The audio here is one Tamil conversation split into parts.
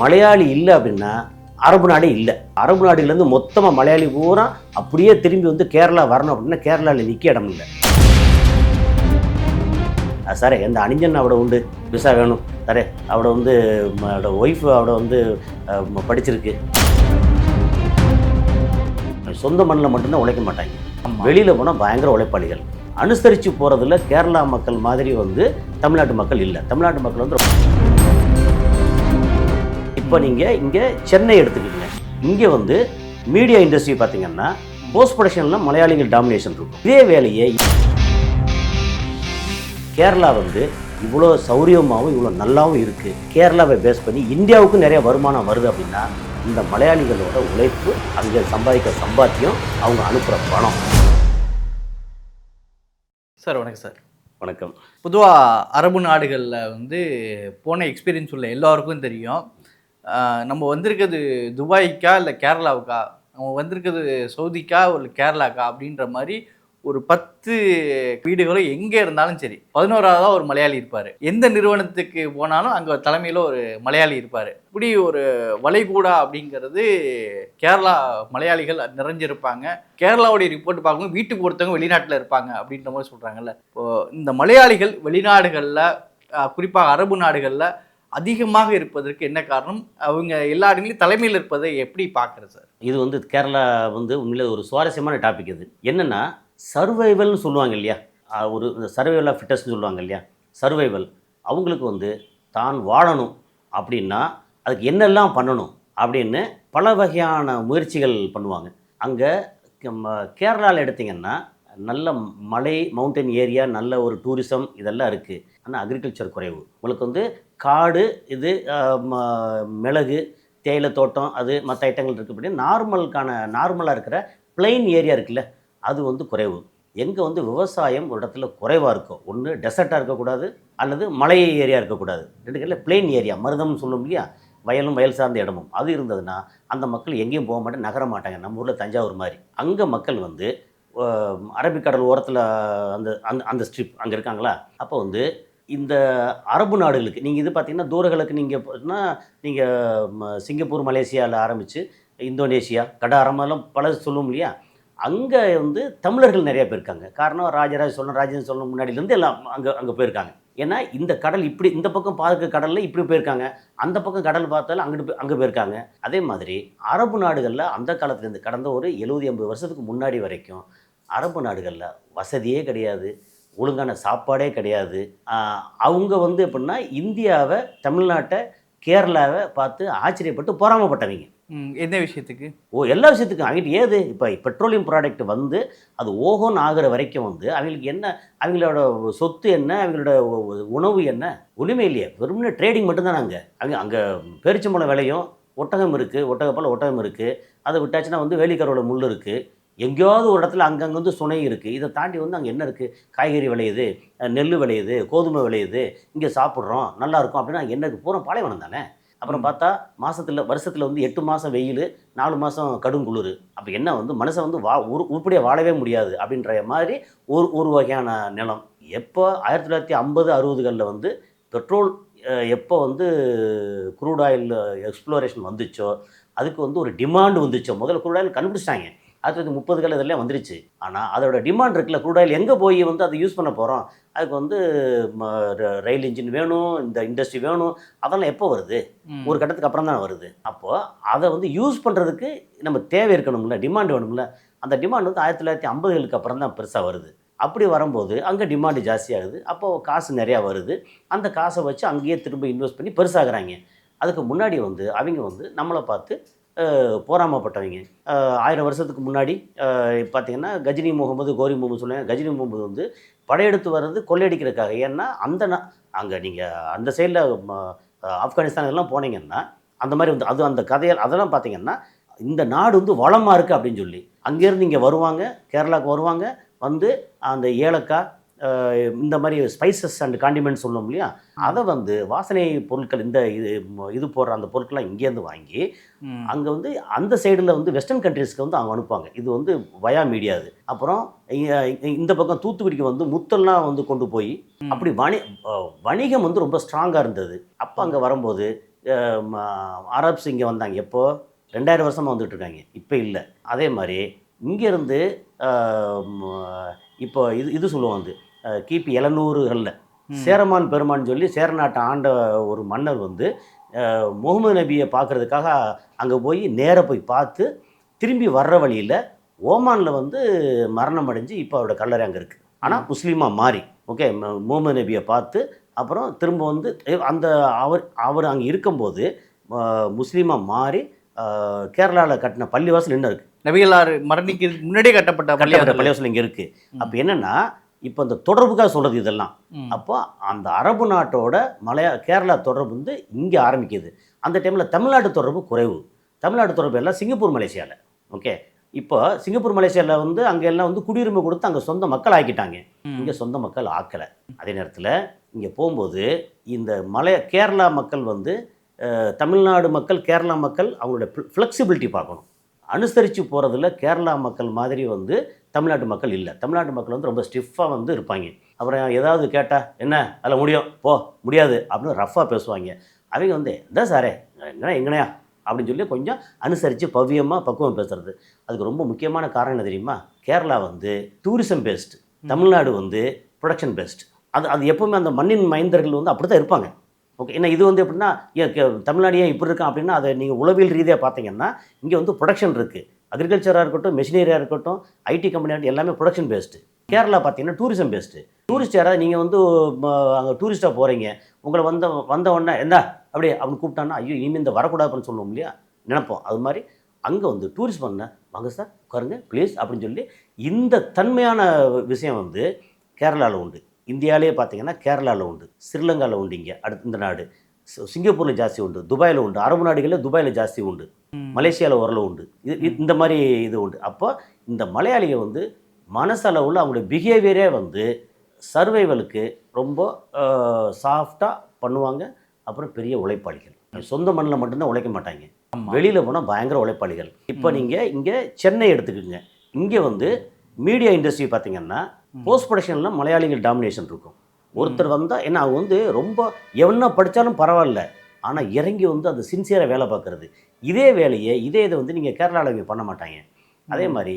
மலையாளி இல்லை அப்படின்னா அரபு நாடே இல்லை. அரபு நாடுலேருந்து மொத்தமாக மலையாளி பூரா அப்படியே திரும்பி வந்து கேரளா வரணும் அப்படின்னா கேரளாவில் நிற்க இடம் இல்லை. சாரே எந்த அணிஞ்சன் அவட உண்டு. விசா வேணும். சாரே அவட வந்து அவட ஒய்ஃப் அவட வந்து படிச்சிருக்கு. சொந்த மண்ணில் மட்டும்தான் உழைக்க மாட்டாங்க. வெளியில் போனால் பயங்கர உழைப்பாளிகள். அனுசரித்து போகிறதுல கேரளா மக்கள் மாதிரி வந்து தமிழ்நாட்டு மக்கள் இல்லை. தமிழ்நாட்டு மக்கள் வந்து இப்போ நீங்கள் இங்கே சென்னை எடுத்துக்கிங்க இங்கே வந்து மீடியா இண்டஸ்ட்ரி பார்த்தீங்கன்னா போஸ்ட் ப்ரொடக்ஷனில் மலையாளிகள் டாமினேஷன் இருக்கும். இதே வேலையை கேரளா வந்து இவ்வளோ சௌரியமாகவும் இவ்வளோ நல்லாவும் இருக்குது கேரளாவை பேஸ் பண்ணி இந்தியாவுக்கும் நிறைய வருமானம் வருது அப்படின்னா இந்த மலையாளிகளோட உழைப்பு அங்கே சம்பாதிக்கிற சம்பாத்தியம் அவங்க அனுப்புகிற பணம். சார் வணக்கம் சார். வணக்கம். பொதுவாக அரபு நாடுகளில் வந்து போன எக்ஸ்பீரியன்ஸ் உள்ள எல்லாருக்கும் தெரியும். நம்ம வந்திருக்கிறது துபாய்க்கா இல்லை கேரளாவுக்கா? நம்ம வந்திருக்கிறது சவுதிக்கா இல்லை கேரளாக்கா அப்படின்ற மாதிரி ஒரு பத்து வீடுகளும் எங்கே இருந்தாலும் சரி பதினோராவதாக ஒரு மலையாளி இருப்பார். எந்த நிறுவனத்துக்கு போனாலும் அங்கே தலைமையில் ஒரு மலையாளி இருப்பார். இப்படி ஒரு வளைகூடா அப்படிங்கிறது கேரளா மலையாளிகள் நிறைஞ்சிருப்பாங்க. கேரளாவுடைய ரிப்போர்ட் பார்க்கும்போது வீட்டுக்கு ஒருத்தவங்க வெளிநாட்டில் இருப்பாங்க அப்படின்ற மாதிரி சொல்கிறாங்கல்ல இப்போது இந்த மலையாளிகள் வெளிநாடுகளில் குறிப்பாக அரபு நாடுகளில் அதிகமாக இருப்பதற்கு என்ன காரணம்? அவங்க எல்லா இடங்களையும் தலைமையில் இருப்பதை எப்படி பார்க்குறது சார்? இது வந்து கேரளா வந்து உண்மையில் ஒரு சுவாரஸ்யமான டாபிக் இது. என்னென்னா சர்வைவல்னு சொல்லுவாங்க இல்லையா? ஒரு சர்வைவல் ஆஃப் ஃபிட்டஸ்னு சொல்லுவாங்க இல்லையா? சர்வைவல் அவங்களுக்கு வந்து தான் வாழணும் அப்படின்னா அதுக்கு என்னெல்லாம் பண்ணணும் அப்படின்னு பல வகையான முயற்சிகள் பண்ணுவாங்க. அங்கே கேரளாவில் எடுத்திங்கன்னா நல்ல மலை மவுண்டன் ஏரியா நல்ல ஒரு டூரிசம் இதெல்லாம் இருக்குது ஆனால் அக்ரிகல்ச்சர் குறைவு. உங்களுக்கு வந்து காடு இது ம- மிளகு தேயிலை தோட்டம் அது மற்ற ஐட்டங்கள் இருக்குது நார்மலுக்கான நார்மலாக இருக்கிற பிளெயின் ஏரியா இருக்குல்ல அது வந்து குறைவு. எங்கே வந்து விவசாயம் ஒரு இடத்துல குறைவாக இருக்கும் ஒன்று டெசர்ட்டாக இருக்கக்கூடாது அல்லது மலை ஏரியா இருக்கக்கூடாது. ரெண்டு கேட்டில் பிளெயின் ஏரியா மருதம்னு சொல்லும் இல்லையா? வயலும் வயல் சார்ந்த இடமும். அது இருந்ததுன்னா அந்த மக்கள் எங்கேயும் போக மாட்டேன் நகர மாட்டாங்க. நம்ம ஊரில் தஞ்சாவூர் மாதிரி. அங்கே மக்கள் வந்து அரபிக்கடல் ஓரத்தில் அந்த அந்த அந்த ஸ்ட்ரிப் அங்கே இருக்காங்களா? அப்போ வந்து இந்த அரபு நாடுகளுக்கு நீங்கள் இது பார்த்தீங்கன்னா தூரங்களுக்கு நீங்கள் போனா நீங்கள் சிங்கப்பூர் மலேசியாவில் ஆரம்பித்து இந்தோனேஷியா கடாரமெல்லாம் பல சொல்லுவோம் இல்லையா? அங்கே வந்து தமிழர்கள் நிறைய பேர் இருக்காங்க. காரணம் ராஜராஜ சோழன் ராஜேந்திர சோழன் முன்னாடியிலேருந்து எல்லாம் அங்கே அங்கே போயிருக்காங்க. ஏன்னா இந்த கடல் இப்படி இந்த பக்கம் பார்க்க கடலில் இப்படி போயிருக்காங்க. அந்த பக்கம் கடல் பார்த்தாலும் அங்கிட்டு போய் அங்கே போயிருக்காங்க. அதே மாதிரி அரபு நாடுகளில் அந்த காலத்துலேருந்து கடந்த ஒரு எழுபது எண்பது வருஷத்துக்கு முன்னாடி வரைக்கும் அரபு நாடுகளில் வசதியே கிடையாது ஒழுங்கான சாப்பாடே கிடையாது. அவங்க வந்து எப்படின்னா இந்தியாவை தமிழ்நாட்டை கேரளாவை பார்த்து ஆச்சரியப்பட்டு பொறாமப்பட்டவங்க. எந்த விஷயத்துக்கு? ஓ எல்லா விஷயத்துக்கும். அவங்ககிட்ட ஏது? இப்போ பெட்ரோலியம் ப்ராடக்ட் வந்து அது ஓஹோன்னு ஆகிற வரைக்கும் வந்து அவங்களுக்கு என்ன அவங்களோட சொத்து என்ன அவங்களோட உணவு என்ன? ஒன்றுமே இல்லையே. வெறுமனே ட்ரேடிங் மட்டும்தான் அங்கே? அங்கே அங்கே பேரிச்சம்பழம் விலையும் ஒட்டகம் இருக்குது ஒட்டகப்பால் ஒட்டகம் இருக்குது அதை விட்டாச்சுன்னா வந்து வேலிக்கரோட முள் இருக்குது எங்கேயாவது ஒரு இடத்துல அங்கங்கே வந்து சுனை இருக்குது இதை தாண்டி வந்து அங்கே என்ன இருக்குது காய்கறி விளையுது நெல் விளையுது கோதுமை விளையுது. இங்கே சாப்பிட்றோம் நல்லா இருக்கும் அப்படின்னா என்ன இருக்கு? பூரா பாலைவனம் தானே? அப்புறம் பார்த்தா மாசத்துல வருஷத்தில் வந்து எட்டு மாதம் வெயில் நாலு மாதம் கடும் குளிர். அப்போ என்ன வந்து மனுஷன் வந்து வா உரு உருப்படியாக வாழவே முடியாது அப்படின்ற மாதிரி ஒரு ஒரு வகையான நிலம். எப்போ ஆயிரத்தி தொள்ளாயிரத்தி ஐம்பது அறுபதுகளில் வந்து பெட்ரோல் எப்போ வந்து குரூட் ஆயில் எக்ஸ்ப்ளோரேஷன் வந்துச்சோ அதுக்கு வந்து ஒரு டிமாண்ட் வந்துச்சோ முதல்ல குரூட் ஆயில் கண்டுபிடிச்சிட்டாங்க. ஆயிரத்தி தொள்ளாயிரத்தி முப்பதுகள் இதெல்லாம் வந்துருச்சு. ஆனால் அதோட டிமாண்ட் இருக்குல்ல குரூட் ஆயில் எங்கே போய் வந்து அதை யூஸ் பண்ண போகிறோம் அதுக்கு வந்து ரயில் இன்ஜின் வேணும் இந்த இண்டஸ்ட்ரி வேணும் அதெல்லாம் எப்போ வருது. ஒரு கட்டத்துக்கு அப்புறம் தான் வருது. அப்போது அதை வந்து யூஸ் பண்ணுறதுக்கு நம்ம தேவை இருக்கணும்ல டிமாண்ட் வேணும்ல. அந்த டிமாண்ட் வந்து ஆயிரத்தி தொள்ளாயிரத்தி ஐம்பதுகளுக்கு அப்புறம் தான் பெருசாக வருது. அப்படி வரும்போது அங்கே டிமாண்டு ஜாஸ்தியாகுது அப்போது காசு நிறையா வருது. அந்த காசை வச்சு அங்கேயே திரும்ப இன்வெஸ்ட் பண்ணி பெருசாகிறாங்க. அதுக்கு முன்னாடி வந்து அவங்க வந்து நம்மளை பார்த்து போராமப்பட்டவங்க. ஆயிரம் வருஷத்துக்கு முன்னாடி பார்த்திங்கன்னா கஜினி முகமது கோரி முகமது சொல்லுவாங்க. கஜினி முகமது வந்து படையெடுத்து வர்றது கொள்ளையடிக்கிறதுக்காக. ஏன்னா அந்த அங்கே நீங்கள் அந்த சைடில் ஆப்கானிஸ்தான் எல்லாம் போனீங்கன்னா அந்த மாதிரி வந்து அது அந்த கதையில் அதெல்லாம் பார்த்தீங்கன்னா இந்த நாடு வந்து வளமாக இருக்குது அப்படின்னு சொல்லி. அங்கேருந்து இங்கே வருவாங்க கேரளாவுக்கு வருவாங்க வந்து அந்த ஏலக்காய் இந்த மாதிரி ஸ்பைசஸ் அண்ட் காண்டிமெண்ட்ஸ் சொல்லுவோம் இல்லையா? அதை வந்து வாசனை பொருட்கள் இந்த இது இது போடுற அந்த பொருட்கள்லாம் இங்கேருந்து வாங்கி. அங்கே வந்து அந்த சைடில் வந்து வெஸ்டர்ன் கண்ட்ரீஸ்க்கு வந்து அவங்க அனுப்புவாங்க. இது வந்து வயா மீடியா அது. அப்புறம் இந்த பக்கம் தூத்துக்குடிக்கு வந்து முத்தெல்லாம் வந்து கொண்டு போய். அப்படி வணி வணிகம் வந்து ரொம்ப ஸ்ட்ராங்காக இருந்தது. அப்போ அங்கே வரும்போது அரப்ஸ் இங்கே வந்தாங்க. எப்போ? ரெண்டாயிரம் வருஷமாக வந்துட்டு இருக்காங்க. இப்போ இல்லை. அதே மாதிரி இங்கேருந்து இப்போ இது இது சொல்லுவோம் அது. கிபி எழுநூறுகளில் சேரமான் பெருமான் சொல்லி சேரநாட்டை ஆண்ட ஒரு மன்னர் வந்து முகமது நபியை பார்க்கறதுக்காக அங்கே போய் நேராக போய் பார்த்து திரும்பி வர்ற வழியில் ஓமானில் வந்து மரணம் அடைஞ்சு இப்போ அவரோட கல்லறை அங்கே இருக்குது ஆனால் முஸ்லீமாக மாறி. ஓகே ம- முகமது நபியை பார்த்து அப்புறம் திரும்ப வந்து அந்த அவர் அவர் அங்கே இருக்கும்போது முஸ்லீமாக மாறி கேரளாவில் கட்டின பள்ளிவாசல் இன்னும் இருக்குது நபிகளார் மரணிக்கிறதுக்கு முன்னாடியே கட்டப்பட்ட கட்டப்பட்ட. பள்ளிவாசல் இங்கே இருக்குது. அப்போ என்னென்னா இப்போ இந்த தொடர்புக்காக சொல்கிறது இதெல்லாம். அப்போ அந்த அரபு நாட்டோட மலையா கேரளா தொடர்பு வந்து இங்கே ஆரம்பிக்குது. அந்த டைமில் தமிழ்நாட்டு தொடர்பு குறைவு. தமிழ்நாட்டு தொடர்பு எல்லாம் சிங்கப்பூர் மலேசியாவில் ஓகே? இப்போ சிங்கப்பூர் மலேசியாவில் வந்து அங்கே எல்லாம் வந்து குடியுரிமை கொடுத்து அங்கே சொந்த மக்கள் ஆக்கிட்டாங்க. இங்கே சொந்த மக்கள் ஆக்கலை. அதே நேரத்தில் இங்கே போகும்போது இந்த மலைய கேரளா மக்கள் வந்து தமிழ்நாடு மக்கள் கேரளா மக்கள் அவங்களோட ஃப்ளெக்சிபிலிட்டி பார்க்கணும். அனுசரித்து போகிறதுல கேரளா மக்கள் மாதிரி வந்து தமிழ்நாட்டு மக்கள் இல்லை. தமிழ்நாட்டு மக்கள் வந்து ரொம்ப ஸ்டிஃபாக வந்து இருப்பாங்க. அப்புறம் ஏதாவது கேட்டால் என்ன? அதில் முடியும். போ. முடியாது. அப்படின்னு ரஃப்பாக பேசுவாங்க. அவங்க வந்து இந்த சாரே எங்கண்ணா எங்கனையா அப்படின்னு சொல்லி கொஞ்சம் அனுசரித்து பவ்யமாக பக்குவம் பேசுறது. அதுக்கு ரொம்ப முக்கியமான காரணம் என்ன தெரியுமா? கேரளா வந்து டூரிசம் பேஸ்டு தமிழ்நாடு வந்து ப்ரொடக்ஷன் பேஸ்டு அது அது எப்பவுமே அந்த மண்ணின் மைந்தர்கள் வந்து அப்படி தான் இருப்பாங்க. ஓகே ஏன்னா இது வந்து எப்படின்னா தமிழ்நாடு ஏன் இப்படி இருக்கான் அப்படின்னா அதை நீங்கள் உளவியல் ரீதியாக பார்த்தீங்கன்னா இங்கே வந்து ப்ரொடக்ஷன் இருக்குது அக்ரிகல்ச்சராக இருக்கட்டும் மெஷினரியாக இருக்கட்டும் ஐடி கம்பெனியாக எல்லாமே ப்ரொடக்ஷன் பேஸ்டு கேரளா பார்த்தீங்கன்னா டூரிசம் பேஸ்டு டூரிஸ்ட் யாராவது நீங்கள் வந்து அங்கே டூரிஸ்ட்டாக போகிறீங்க உங்களை வந்த வந்த உடனே என்ன? அப்படியே அப்படின்னு கூப்பிட்டான்னா ஐயோ இனிமேல் இந்த வரக்கூடாதுன்னு சொல்லுவோம் இல்லையா? நினைப்போம். அது மாதிரி அங்கே வந்து டூரிஸ்ட் பண்ண வாங்க சார் உட்காருங்க ப்ளீஸ் அப்படின்னு சொல்லி இந்த தன்மையான விஷயம் வந்து கேரளாவில் உண்டு. இந்தியாவிலே பார்த்தீங்கன்னா கேரளாவில் உண்டு ஸ்ரீலங்காவில் உண்டு இங்கே அடுத்து இந்த நாடு. சிங்கப்பூரில் ஜாஸ்தி உண்டு துபாயில் உண்டு அரபு நாடுகளில் துபாயில் ஜாஸ்தி உண்டு. மலேசியாவில் ஓரளவு உண்டு. இது இந்த மாதிரி இது உண்டு. அப்போ இந்த மலையாளிகள் வந்து மனசளவில் அவங்களுடைய பிஹேவியரே வந்து சர்வைவலுக்கு ரொம்ப சாஃப்டாக பண்ணுவாங்க. அப்புறம் பெரிய உழைப்பாளிகள். சொந்த மண்ணில் மட்டும்தான் உழைக்க மாட்டாங்க. வெளியில் போனால் பயங்கர உழைப்பாளிகள். இப்போ நீங்கள் இங்கே சென்னை எடுத்துக்கோங்க. இங்கே வந்து மீடியா இண்டஸ்ட்ரி பார்த்தீங்கன்னா போஸ்ட் ப்ரொடக்ஷனில் மலையாளிகள் டாமினேஷன் இருக்கும். ஒருத்தர் வந்தால் ஏன்னா அவங்க வந்து ரொம்ப என்ன படித்தாலும் பரவாயில்ல. ஆனால் இறங்கி வந்து அது சின்சியராக வேலை பார்க்குறது. இதே வேலையை இதே இதை வந்து நீங்கள் கேரளாவில் இங்கே பண்ண மாட்டாங்க. அதே மாதிரி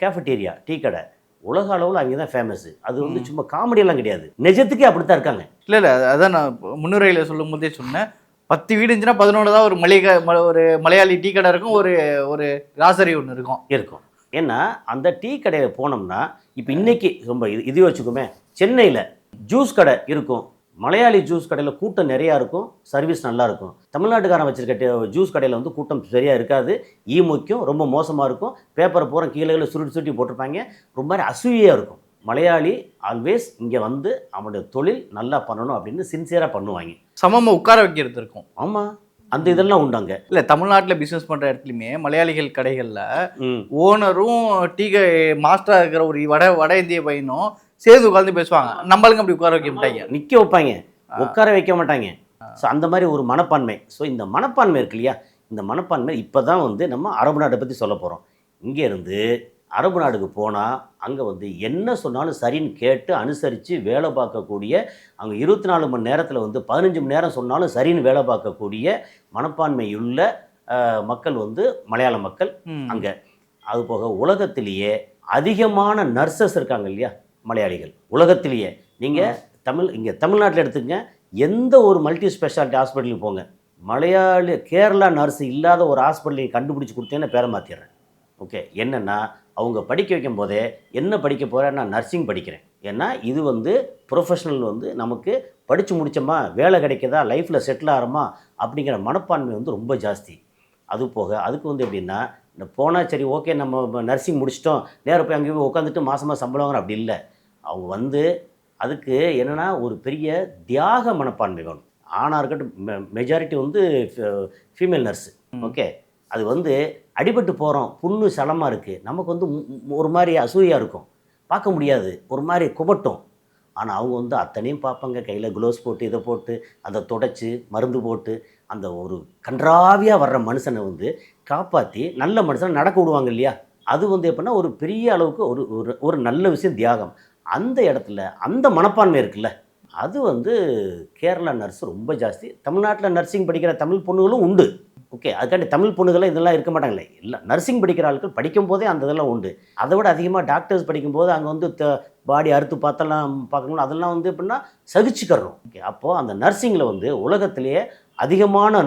கேஃபட்டேரியா டீ கடை உலக அளவில் அங்கே தான் ஃபேமஸ் அது வந்து சும்மா காமெடியெல்லாம் கிடையாது. நிஜத்துக்கே அப்படி தான் இருக்காங்க. இல்லை இல்லை அதான் நான் முன்னுரையில் சொல்லும் போதே சொன்னேன். பத்து வீடு இருந்துச்சுன்னா பதினொன்று தான் ஒரு மளிகை ம- ஒரு மலையாளி டீ கடை இருக்கும் ஒரு ஒரு கிராசரி ஒன்று இருக்கும். இருக்கும். ஏன்னா அந்த டீ கடையில் போனோம்னா இப்போ இன்னைக்கு ரொம்ப இது இது வச்சுக்கோமே சென்னையில் ஜூஸ் கடை இருக்கும். மலையாளி ஜூஸ் கடையில் கூட்டம் நிறையா இருக்கும் சர்வீஸ் நல்லா இருக்கும். தமிழ்நாட்டுக்காரன் வச்சிருக்க ஜூஸ் கடையில் வந்து கூட்டம் சரியாக இருக்காது. ஈ முக்கியம் ரொம்ப மோசமாக இருக்கும். பேப்பரை பூரா கீழே கீழே சுருட்டி சுருட்டி போட்டிருப்பாங்க. ரொம்ப மாதிரி அசூயாக இருக்கும். மலையாளி ஆல்வேஸ் இங்கே வந்து அவனுடைய தொழில் நல்லா பண்ணணும் அப்படின்னு சின்சியராக பண்ணுவாங்க. சமமாக உட்கார வைக்கிறது இருக்கும். ஆமாம் அந்த இதெல்லாம் உண்டாங்க. இல்லை தமிழ்நாட்டில் பிஸ்னஸ் பண்ணுற இடத்துலையுமே மலையாளிகள் கடைகளில் ஓனரும் டீ மாஸ்டராக இருக்கிற ஒரு வட வட இந்திய பையனும் சேர்ந்து உட்கார்ந்து பேசுவாங்க. நம்மளுங்க அப்படி உட்கார வைக்க மாட்டாங்க. நிற்க வைப்பாங்க. உட்கார வைக்க மாட்டாங்க. ஸோ அந்த மாதிரி ஒரு மனப்பான்மை. ஸோ இந்த மனப்பான்மை இருக்கு இல்லையா? இந்த மனப்பான்மை இப்போ தான் வந்து நம்ம அரபு நாட்டை பற்றி சொல்ல போகிறோம் இங்கேருந்து அரபு நாடுக்கு போனால் அங்கே வந்து என்ன சொன்னாலும் சரின்னு கேட்டு அனுசரித்து வேலை பார்க்கக்கூடிய அங்கே இருபத்தி நாலு மணி நேரத்தில் வந்து பதினஞ்சு மணி நேரம் சொன்னாலும் சரின்னு வேலை பார்க்கக்கூடிய மனப்பான்மையுள்ள மக்கள் வந்து மலையாள மக்கள். அங்கே. அது போக உலகத்திலேயே அதிகமான நர்சஸ் இருக்காங்க இல்லையா மலையாளிகள். உலகத்திலேயே. நீங்கள் தமிழ் இங்கே தமிழ்நாட்டில் எடுத்துக்கங்க எந்த ஒரு மல்டி ஸ்பெஷாலிட்டி ஹாஸ்பிட்டலுக்கு போங்க. மலையாளி கேரளா நர்ஸ் இல்லாத ஒரு ஹாஸ்பிட்டலை கண்டுபிடிச்சி கொடுத்தேன்னு பேரை மாற்றிடுறேன் ஓகே. என்னென்னா அவங்க படிக்க வைக்கும் போதே என்ன படிக்க போகிறேன் நான் நர்சிங் படிக்கிறேன். ஏன்னா இது வந்து ப்ரொஃபஷனல் வந்து நமக்கு படித்து முடிச்சோமா வேலை கிடைக்குதா லைஃப்பில் செட்டில் ஆகிறோமா அப்படிங்கிற மனப்பான்மை வந்து ரொம்ப ஜாஸ்தி. அது போக அதுக்கு வந்து எப்படின்னா இந்த போனால் சரி ஓகே நம்ம நர்சிங் முடிச்சிட்டோம் நேரா போய் அங்கே போய் உட்காந்துட்டு மாதமாக சம்பளம் வாங்குறோம் அப்படி இல்லை. அவங்க வந்து அதுக்கு என்னென்னா ஒரு பெரிய தியாக மனப்பான்மை வேணும். ஆணாக இருக்கட்டும் மெஜாரிட்டி வந்து ஃபீமேல் நர்ஸு ஓகே அது வந்து அடிபட்டு போகிறோம் புண்ணு சலமாக இருக்குது நமக்கு வந்து மு- ஒரு மாதிரி அசூயாக இருக்கும். பார்க்க முடியாது. ஒரு மாதிரி குமட்டும். ஆனால் அவங்க வந்து அத்தனையும் பார்ப்பாங்க. கையில் க்ளோஸ் போட்டு இதை போட்டு அதை தொடச்சி மருந்து போட்டு அந்த ஒரு கன்றாவியாக வர்ற மனுஷனை வந்து காப்பாற்றி நல்ல மனுஷனை நடக்க விடுவாங்க இல்லையா? அது வந்து எப்படின்னா ஒரு பெரிய அளவுக்கு ஒரு ஒரு ஒரு நல்ல விஷயம் தியாகம். அந்த இடத்துல அந்த மனப்பான்மை இருக்குல்ல? அது வந்து கேரளா நர்ஸ் ரொம்ப ஜாஸ்தி. தமிழ்நாட்டில் நர்சிங் படிக்கிற தமிழ் பொண்ணுகளும் உண்டு. ஓகே அதுக்காண்டி தமிழ் பொண்ணுகள்லாம் இதெல்லாம் இருக்க மாட்டாங்களே. இல்லை நர்சிங் படிக்கிற ஆட்கள் படிக்கும் போதே அந்த இதெல்லாம் உண்டு. அதை விட அதிகமாக டாக்டர்ஸ் படிக்கும்போது அங்கே வந்து பாடி அறுத்து பார்த்தெல்லாம் பார்க்கணும் அதெல்லாம் வந்து எப்படின்னா சகிச்சுக்கிறோம் ஓகே அப்போது அந்த நர்சிங்கில் வந்து உலகத்திலேயே அதிகமான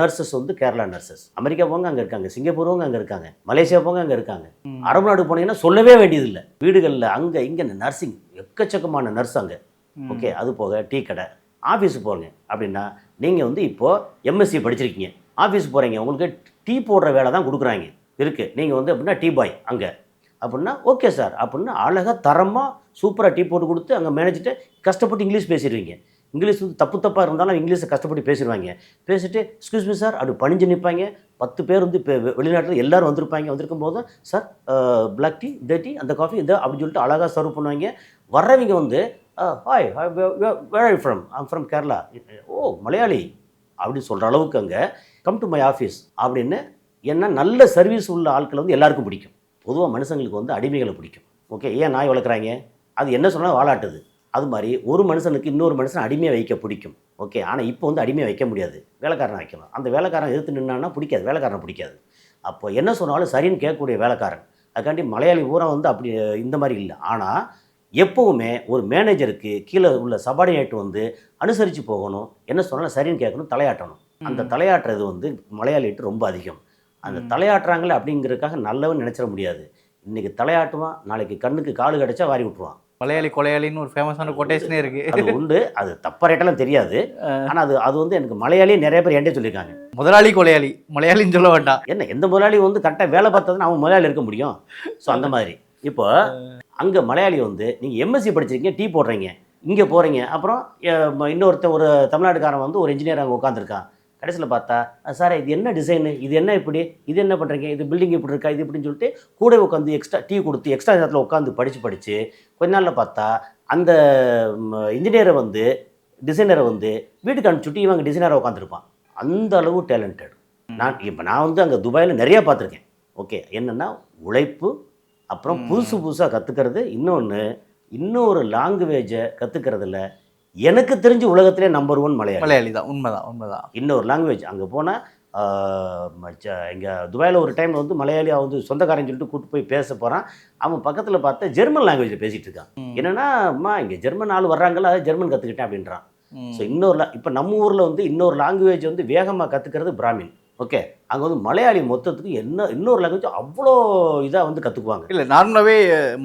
நர்சஸ் வந்து கேரளா நர்சஸ் அமெரிக்கா போங்க அங்கே இருக்காங்க. சிங்கப்பூர் அங்கே இருக்காங்க. மலேசியா போங்க அங்கே இருக்காங்க. அரபு நாடு போனீங்கன்னா சொல்லவே வேண்டியதில்லை. வீடுகளில் அங்கே இங்கே நர்சிங் எக்கச்சக்கமான நர்ஸ் அங்கே. ஓகே அது போக டீ கடை ஆஃபீஸுக்கு போங்க. அப்படின்னா நீங்கள் வந்து இப்போது எம்எஸ்சி படிச்சிருக்கீங்க. ஆஃபீஸ் போகிறீங்க உங்களுக்கு டீ போடுற வேலை தான் கொடுக்குறாங்க. இருக்குது நீங்கள் வந்து அப்படின்னா டீ பாய் அங்கே. அப்படின்னா ஓகே சார். அப்படின்னா அழகாக தரமாக சூப்பராக டீ போட்டு கொடுத்து அங்கே மேனேஜிட்டு கஷ்டப்பட்டு இங்கிலீஷ் பேசிடுவீங்க. இங்கிலீஷ் வந்து தப்பு தப்பாக இருந்தாலும் இங்கிலீஷை கஷ்டப்பட்டு பேசிடுவாங்க. பேசிட்டு எக்ஸ்கியூஸ் மீ சார் அப்படி பணிஞ்சு நிற்பாங்க பத்து பேர் வந்து இப்போ வெளிநாட்டில் எல்லாரும் வந்திருப்பாங்க. வந்திருக்கும் போது சார் பிளாக் டீ இந்த டீ அந்த காஃபி இந்த அப்படின்னு சொல்லிட்டு அழகாக சர்வ் பண்ணுவாங்க. வர்றவங்க வந்து hi where from I'm from Kerala oh Malayali. அப்படின்னு சொல்கிற அளவுக்கு அங்கே கம் டு மை ஆஃபீஸ் அப்படின்னு ஏன்னா நல்ல சர்வீஸ் உள்ள ஆட்களை வந்து எல்லாருக்கும் பிடிக்கும். பொதுவாக மனுஷங்களுக்கு வந்து அடிமைகளை பிடிக்கும். ஓகே ஏன் நாய் வளர்க்குறாங்க? அது என்ன சொன்னாலும் வாழாட்டுது அது மாதிரி ஒரு மனுஷனுக்கு இன்னொரு மனுஷன் அடிமையை வைக்க பிடிக்கும். ஓகே ஆனால் இப்போ வந்து அடிமையை வைக்க முடியாது. வேலைக்காரனை வைக்கணும் அந்த வேலைக்காரன் எதிர்த்து நின்னான்னா பிடிக்காது. வேலைக்காரனை பிடிக்காது. அப்போ என்ன சொன்னாலும் சரின்னு கேட்கக்கூடிய வேலைக்காரன். அதுக்காண்டி மலையாளி பூரா வந்து அப்படி இந்த மாதிரி இல்லை. ஆனால் எப்போவுமே ஒரு மேனேஜருக்கு கீழே உள்ள சபார்டினேட் வந்து அனுசரித்து போகணும். என்ன சொன்னாலும் சரின்னு கேட்கணும் தலையாட்டணும். அந்த தலையாட்டுறது வந்து மலையாளிட்டு ரொம்ப அதிகம். அந்த. தலையாட்டுறாங்களே அப்படிங்கிறதுக்காக நல்லவன் நினச்சிட முடியாது. இன்னைக்கு தலையாட்டுவான் நாளைக்கு கண்ணுக்கு காலு கிடைச்சா வாரி விட்டுருவான். மலையாளி கொலையாளின்னு ஒரு ஃபேமஸான கொட்டேஷனே இருக்கு. அது உண்டு. அது தப்பா ரேட்டெல்லாம் தெரியாது. ஆனால் அது அது வந்து எனக்கு மலையாளியே நிறைய பேர் என்கிட்ட சொல்லியிருக்காங்க. முதலாளி கொலையாளி. மலையாளின்னு சொல்ல வேண்டாம். என்ன எந்த முதலாளி வந்து கரெக்டாக வேலை பார்த்ததுன்னு அவன் முதலாளி இருக்க முடியும்? ஸோ அந்த மாதிரி. இப்போ அங்கே மலையாளி வந்து நீங்கள் எம்எஸ்சி படிச்சிருக்கீங்க டீ போடுறீங்க இங்கே போகிறீங்க அப்புறம் இன்னொருத்தன் ஒரு தமிழ்நாட்டுக்காரன் வந்து ஒரு இன்ஜினியர் அங்கே உட்காந்துருக்கான் கடைசியில் பார்த்தா சார் இது என்ன டிசைனு இது என்ன இப்படி? இது என்ன பண்ணுறீங்க இது பில்டிங் இப்படி இருக்கா? இது இப்படின்னு சொல்லிட்டு கூட உட்காந்து எக்ஸ்ட்ரா டீ கொடுத்து எக்ஸ்ட்ரா நேரத்தில் உட்காந்து படித்து படித்து கொஞ்ச நாளில் பார்த்தா அந்த இன்ஜினியரை வந்து டிசைனரை வந்து வீட்டுக்கு அனுப்பிச்சுட்டு இவங்க டிசைனரை உட்காந்துருப்பான். அந்த அளவு டேலண்டட் நான் இப்போ நான் வந்து அங்கே துபாயில் நிறைய பார்த்துருக்கேன். ஓகே என்னென்னா உழைப்பு அப்புறம். புதுசு புதுசாக கற்றுக்கிறது இன்னொன்று இன்னொரு லாங்குவேஜை கற்றுக்கிறதுல எனக்கு தெரிஞ்சு உலகத்திலே நம்பர் ஒன் மலையாளி. மலையாளி தான் உண்மைதான் உண்மைதான். இன்னொரு லாங்குவேஜ் அங்கே போனால் இங்கே துபாயில் ஒரு டைம் வந்து மலையாளியா வந்து சொந்தக்காரன் சொல்லிட்டு கூட்டு போய் பேச போகிறான் அவன் பக்கத்தில் பார்த்தா ஜெர்மன் லாங்குவேஜில் பேசிகிட்டு இருக்கான். என்னன்னா அம்மா இங்கே ஜெர்மன் ஆள் வர்றாங்கல்ல அதை ஜெர்மன் கற்றுக்கிட்டேன் அப்படின்றான். ஸோ இன்னொரு இப்போ நம்ம ஊரில் வந்து இன்னொரு லாங்குவேஜ் வந்து வேகமாக கற்றுக்கிறது பிராமின். ஓகே அங்கே வந்து மலையாளி மொத்தத்துக்கு என்ன இன்னொரு லாங்குவேஜ் அவ்வளோ இதாக வந்து கற்றுக்குவாங்க இல்ல நார்மலாவே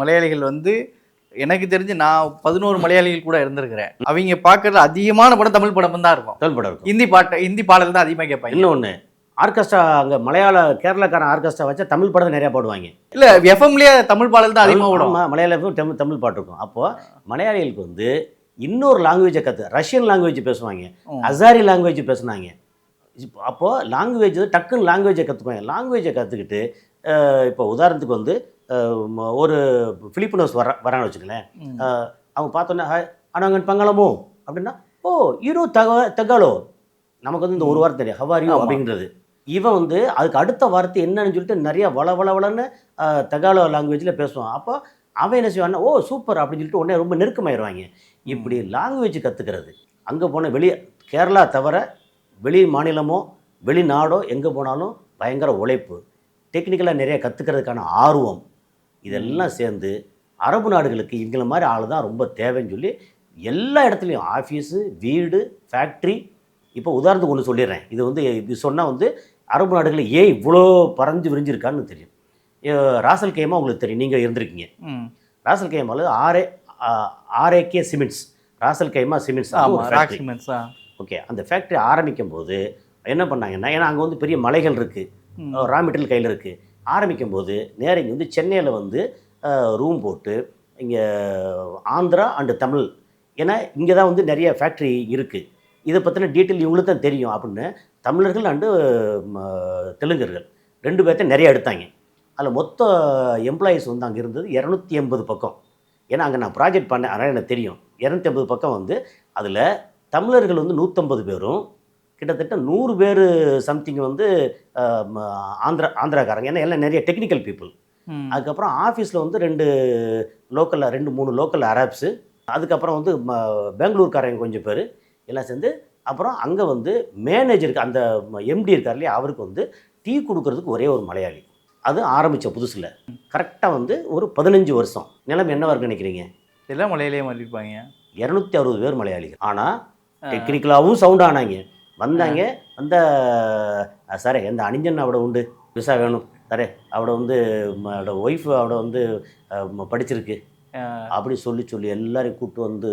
மலையாளிகள் வந்து எனக்கு தெரிஞ்சு நான் பதினோரு மலையாளிகள் கூட இருந்திருக்கிறேன். அவங்க பார்க்கறது அதிகமான படம் தமிழ் படம் தான் இருக்கும். தமிழ் படம் ஹிந்தி பாட்டு ஹிந்தி பாடல் தான் அதிகமாக கேட்பாங்க. இன்னொன்று ஆர்கெஸ்ட்ரா அங்கே மலையாள கேரளாக்காரன் ஆர்கெஸ்ட்ரா வச்சா தமிழ் படம் நிறையா பாடுவாங்க. இல்ல எஃப்எம்லயே தமிழ் பாடல் தான் அதிகமாக விடும் மலையாளம் தமிழ் தமிழ் பாட்டு இருக்கும். அப்போது மலையாளிகளுக்கு வந்து இன்னொரு லாங்குவேஜை கற்று ரஷ்யன் லாங்குவேஜ் பேசுவாங்க. அசாரி லாங்குவேஜ் பேசுனாங்க. அப்போது லாங்குவேஜ் டக்குன்னு லாங்குவேஜை கற்றுக்குவாங்க லாங்குவேஜை கற்றுக்கிட்டு இப்போ உதாரணத்துக்கு வந்து ஒரு பிலிப்பினோஸ் வர வரான்னு வச்சுக்கலேன். அவங்க பார்த்தோன்னே ஆனால் பங்களமோ? அப்படின்னா ஓ ஈரோ தக தகாலோ. நமக்கு வந்து இந்த ஒரு வார்த்தை தெரியும் ஹவாரியோ ஆமா. அப்படிங்கிறது இவன் வந்து அதுக்கு அடுத்த வார்த்தை என்னன்னு சொல்லிட்டு நிறைய வள வள வளன்னு தகாலோ லாங்குவேஜில் பேசுவான். அப்போ அவன் என்ன செய்வான்னா ஓ சூப்பர் அப்படின்னு சொல்லிட்டு உடனே ரொம்ப நெருக்கமாயிருவாங்க. இப்படி லாங்குவேஜ் கற்றுக்கிறது அங்கே போன வெளி கேரளா தவிர வெளி மாநிலமோ வெளிநாடோ எங்கே போனாலும் பயங்கர உழைப்பு. டெக்னிக்கலாக நிறைய கற்றுக்கிறதுக்கான ஆர்வம். இதெல்லாம் சேர்ந்து அரபு நாடுகளுக்கு இவங்கள மாதிரி ஆள் தான் ரொம்ப தேவைன்னு சொல்லி எல்லா இடத்துலையும் ஆஃபீஸு வீடு ஃபேக்ட்ரி இப்போ உதாரணத்துக்கு ஒன்று சொல்லிடுறேன். இது வந்து இது சொன்னால் வந்து அரபு நாடுகளில் ஏன் இவ்வளோ பறஞ்சு விரிஞ்சிருக்கான்னு தெரியும். ராசல் கேமா உங்களுக்கு தெரியும் நீங்கள் இருந்திருக்கீங்க. Ras al கைமாவில் RA RAK cements. Ras Al Khaimah cements cements okay அந்த ஃபேக்ட்ரி ஆரம்பிக்கும் போது என்ன பண்ணாங்கன்னா ஏன்னா அங்கே வந்து பெரிய மலைகள் இருக்குது. ரா மெட்டீரியல் கையில் இருக்குது ஆரம்பிக்கும் போது நேரம் இங்கே வந்து சென்னையில் வந்து ரூம் போட்டு இங்கே ஆந்திரா அண்டு தமிழ். ஏன்னா இங்கே தான் வந்து நிறைய ஃபேக்ட்ரி இருக்குது இதை பற்றின டீட்டெயில் இவங்களுக்கு தான் தெரியும் அப்படின்னு தமிழர்கள் அண்டு தெலுங்கர்கள். ரெண்டு பேர்த்த நிறைய எடுத்தாங்க. அதில் மொத்த எம்ப்ளாயீஸ் வந்து அங்கே இருந்தது இரநூத்தி எண்பது பக்கம். ஏன்னா அங்கே நான் ப்ராஜெக்ட் பண்ணேன் அதனால் எனக்கு தெரியும். இரநூத்தி ஐம்பது பக்கம் வந்து அதில் தமிழர்கள் வந்து நூற்றம்பது பேரும் கிட்டத்தட்ட நூறு பேர் சம்திங் வந்து ஆந்திரா ஆந்திராக்காரங்க. ஏன்னா எல்லாம் நிறைய டெக்னிக்கல் பீப்புள். அதுக்கப்புறம் ஆஃபீஸில் வந்து ரெண்டு லோக்கலில் ரெண்டு மூணு லோக்கல் அரப்ஸு அதுக்கப்புறம் வந்து பெங்களூர்காரங்க கொஞ்சம் பேர். எல்லாம் சேர்ந்து அப்புறம் அங்கே வந்து மேனேஜருக்கு அந்த எம்டி இருக்கார் இல்லையா அவருக்கு வந்து டீ கொடுக்கறதுக்கு ஒரே ஒரு மலையாளி. அது ஆரம்பித்த புதுசில். கரெக்டாக வந்து ஒரு பதினஞ்சு வருஷம். நிலைமை என்னவா இருக்குன்னு நினைக்கிறீங்க? எல்லாம் மலையிலேயே மாறிருப்பாங்க. இரநூத்தி அறுபது பேர் மலையாளிகள். ஆனால் டெக்னிக்கலாகவும் சவுண்ட் ஆனாங்க. வந்தாங்க. வந்த சரி எந்த அணிஞ்சன் அவட உண்டு. விசா வேணும். சரி அவட வந்து ஒய்ஃப் அவட வந்து படிச்சிருக்கு. அப்படி சொல்லி சொல்லி எல்லாரையும் கூப்பிட்டு வந்து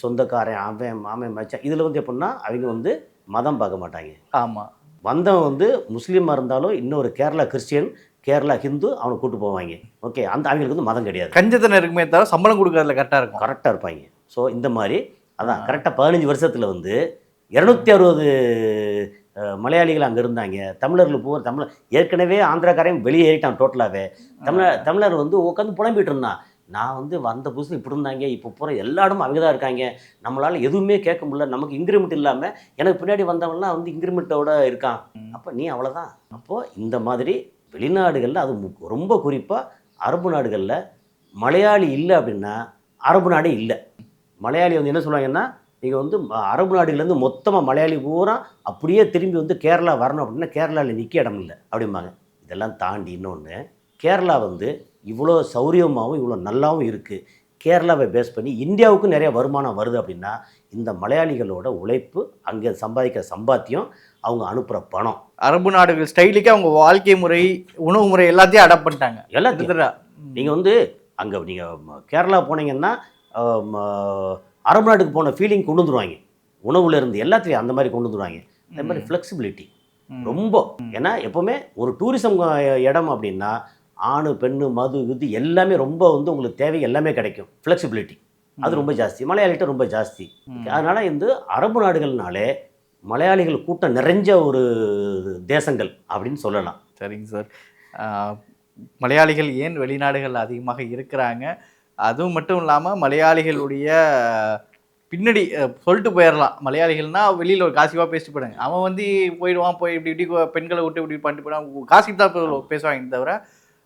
சொந்தக்காரன் அவன் மாமன் மச்சான் இதில் வந்து எப்படின்னா அவங்க வந்து மதம் பார்க்க மாட்டாங்க. ஆமா. வந்தவன் வந்து முஸ்லீமாக இருந்தாலும் இன்னொரு கேரளா கிறிஸ்டியன் கேரளா ஹிந்து அவனை கூட்டு போவாங்க. ஓகே அந்த அவங்களுக்கு வந்து மதம் கிடையாது. கஞ்சத்தனம் இருக்குமே தவிர சம்பளம் கொடுக்கறதுல கரெக்டா இருக்கும். கரெக்டாக இருப்பாங்க. ஸோ இந்த மாதிரி அதான் கரெக்டாக பதினஞ்சு வருஷத்தில் வந்து இரநூத்தி அறுபது மலையாளிகள் அங்கே இருந்தாங்க. தமிழர்கள் பூரா தமிழ் ஏற்கனவே ஆந்திராக்காரையும் வெளியே ஏறிட்டான் டோட்டலாகவே தமிழர் தமிழர் வந்து உட்காந்து புலம்பிட்டு இருந்தான். நான் வந்து வந்த புதுசு இப்படி இருந்தாங்க. இப்போ பூரா எல்லா இடமும் அவங்க தான் இருக்காங்க. நம்மளால் எதுவுமே கேட்க முடியல. நமக்கு இன்க்ரிமெண்ட் இல்லாமல் எனக்கு பின்னாடி வந்தவன்லாம் வந்து இன்க்ரிமெண்ட்டோட இருக்கான். அப்போ நீ அவ்வளோதான் அப்போது இந்த மாதிரி வெளிநாடுகளில் அது ரொம்ப குறிப்பாக அரபு நாடுகளில் மலையாளி இல்லை அப்படின்னா அரபு நாடே இல்லை. மலையாளி வந்து என்ன சொல்லுவாங்கன்னா நீங்கள் வந்து அரபு நாடுகள்லேருந்து மொத்தமாக மலையாளி பூரா அப்படியே திரும்பி வந்து கேரளா வரணும் அப்படின்னா கேரளாவில் நிற்க இடம் இல்லை. அப்படிம்பாங்க. இதெல்லாம் தாண்டி இன்னொன்று கேரளா வந்து இவ்வளோ சௌரியமாகவும் இவ்வளோ நல்லாவும் இருக்குது கேரளாவை பேஸ் பண்ணி இந்தியாவுக்கும் நிறைய வருமானம் வருது அப்படின்னா இந்த மலையாளிகளோட உழைப்பு அங்கே சம்பாதிக்கிற சம்பாத்தியம் அவங்க அனுப்புகிற பணம். அரபு நாடுகள் ஸ்டைலுக்கு அவங்க வாழ்க்கை முறை உணவு முறை எல்லாத்தையும் அடாப்ட் பண்ணிட்டாங்க. கிட்டத்தட்ட. நீங்கள் வந்து அங்கே நீங்கள் கேரளா போனீங்கன்னா அரபு நாட்டுக்கு போன ஃபீலிங் கொண்டு வந்துருவாங்க. உணவுல இருந்து எல்லாத்தையும் அந்த மாதிரி கொண்டு வந்துருவாங்க. அதே மாதிரி ஃப்ளெக்சிபிலிட்டி. ரொம்ப. ஏன்னா எப்போவுமே ஒரு டூரிசம் இடம் அப்படின்னா ஆணு பெண்ணு மது இது எல்லாமே ரொம்ப வந்து உங்களுக்கு தேவை எல்லாமே கிடைக்கும். ஃப்ளெக்சிபிலிட்டி அது ரொம்ப ஜாஸ்தி. மலையாளிகிட்ட ரொம்ப ஜாஸ்தி. அதனால் இந்த அரபு நாடுகள்னாலே மலையாளிகள் கூட்டம் நிறைஞ்ச ஒரு தேசங்கள் அப்படின்னு சொல்லலாம். சரிங்க சார். மலையாளிகள் ஏன் வெளிநாடுகள் அதிகமாக இருக்கிறாங்க? அதுவும் மட்டும் இல்லாமல் மலையாளிகளுடைய பின்னாடி சொல்லிட்டு போயிடலாம் மலையாளிகள்னா வெளியில் ஒரு காசிப்பாக பேசிட்டு போயிடுங்க அவன் வந்து போயிடுவான் போய் இப்படி இப்படி பெண்களை விட்டு இப்படி பண்ணிட்டு போயிடுவான். காசிப் தான் பேசுவாங்க தவிர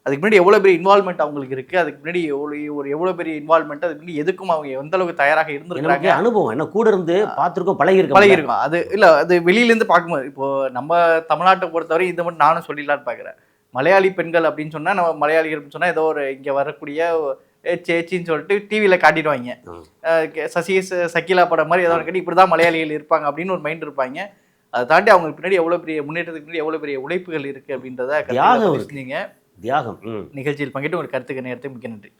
அதுக்கு முன்னாடி எவ்வளோ பெரிய இன்வால்மெண்ட் அவங்களுக்கு இருக்குது அதுக்கு முன்னாடி எவ்வளோ ஒரு எவ்வளோ பெரிய இன்வால்மெண்ட் அதுக்கு முன்னாடி எதுக்கும் அவங்க எந்த அளவுக்கு தயாராக இருந்திருக்கிறாங்க? எனக்கு அனுபவம். என்ன கூட இருந்து பார்த்துருக்கோம் பழகிருக்கோம் பழகிருக்கும் அது இல்லை அது வெளியிலேருந்து பார்க்கும்போது இப்போ நம்ம தமிழ்நாட்டை பொறுத்தவரை இதை மட்டும் நானும் சொல்லிடலான்னு பார்க்குறேன் மலையாளி பெண்கள் அப்படின்னு சொன்னால் நம்ம மலையாளிகள் சொன்னால் ஏதோ ஒரு இங்கே வரக்கூடிய ஏச்சி ஏச்சின்னு சொல்லிட்டு டிவியில் காட்டிடுவாங்க. சசி சகிலா படம் மாதிரி ஏதோ ஒன்று கட்டி இப்படி தான் மலையாளிகள் இருப்பாங்க அப்படின்னு ஒரு மைண்ட் இருப்பாங்க. அதை தாண்டி அவங்களுக்கு பின்னாடி எவ்வளோ பெரிய முன்னேற்றத்துக்கு பின்னாடி எவ்வளோ பெரிய உழைப்புகள் இருக்குது அப்படின்றத தியாகம் தியாகம் நிகழ்ச்சியில் பங்கிட்டு ஒரு கருத்துக்கு நேரத்தை மிக்க நன்றி.